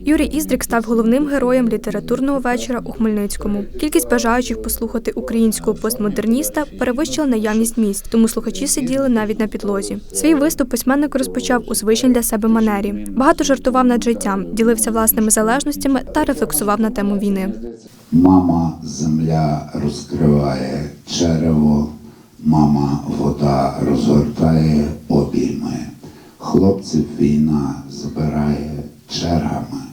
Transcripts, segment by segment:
Юрій Іздрик став головним героєм літературного вечора у Хмельницькому. Кількість бажаючих послухати українського постмодерніста перевищила наявність місць, тому слухачі сиділи навіть на підлозі. Свій виступ письменник розпочав у звичній для себе манері. Багато жартував над життям, ділився власними залежностями та рефлексував на тему війни. Мама земля розкриває черево, мама вода розгортає обійми. Хлопців війна збирає чергами.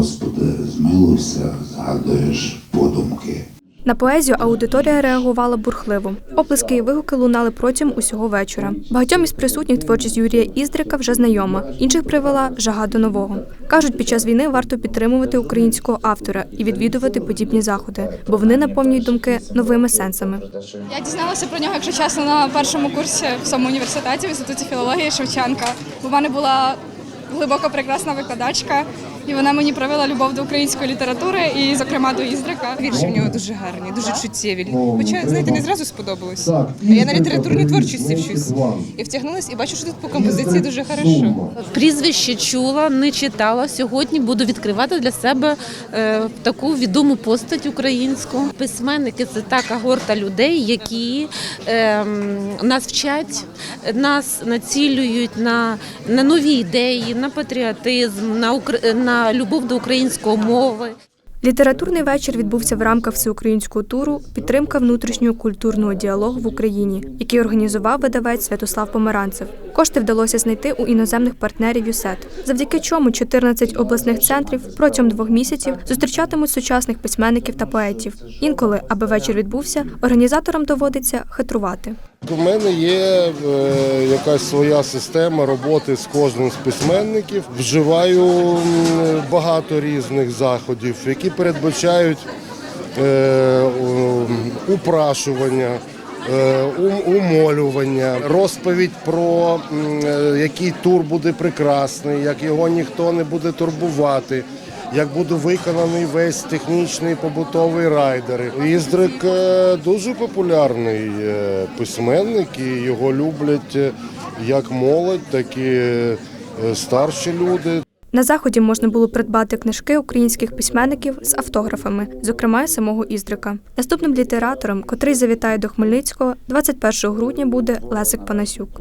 Господи, змилуйся, згадуєш подумки. На поезію аудиторія реагувала бурхливо. Оплески і вигуки лунали протягом усього вечора. Багатьом із присутніх творчість Юрія Іздрика вже знайома, інших привела жага до нового. Кажуть, під час війни варто підтримувати українського автора і відвідувати подібні заходи, бо вони наповнюють думки новими сенсами. Я дізналася про нього, якщо чесно, на першому курсі в цьому університеті в інституті філології Шевченка. Бо в мене була глибоко прекрасна викладачка, і вона мені привела любов до української літератури і, зокрема, до Іздрика. Вірші в нього дуже гарні, дуже чуттєві. Хоча, знаєте, не зразу сподобалось. А я на літературній творчості вчусь. І втягнулась, і бачу, що тут по композиції дуже хорошо. Прізвище чула, не читала. Сьогодні буду відкривати для себе е, таку відому постать українську. Письменники це та когорта людей, які е, нас вчать, нас націлюють на, на нові ідеї, на патріотизм, на, укр- любов до української мови. Літературний вечір відбувся в рамках всеукраїнського туру Підтримка внутрішнього культурного діалогу в Україні, який організував видавець Святослав Помаранцев. Кошти вдалося знайти у іноземних партнерів ЮСЕТ, завдяки чому 14 обласних центрів протягом двох місяців зустрічатимуть сучасних письменників та поетів. Інколи, аби вечір відбувся, організаторам доводиться хитрувати. У мене є е, якась своя система роботи з кожним з письменників. Вживаю багато різних заходів, які передбачають е, упрашування. е, Умолювання, розповідь про який тур буде прекрасний, як його ніхто не буде турбувати, як буде виконаний весь технічний побутовий райдер. Іздрик е, дуже популярний е, письменник, і його люблять е, як молодь, так і старші люди. На заході можна було придбати книжки українських письменників з автографами, зокрема самого Іздрика. Наступним літератором, котрий завітає до Хмельницького, 21 грудня буде Лесик Панасюк.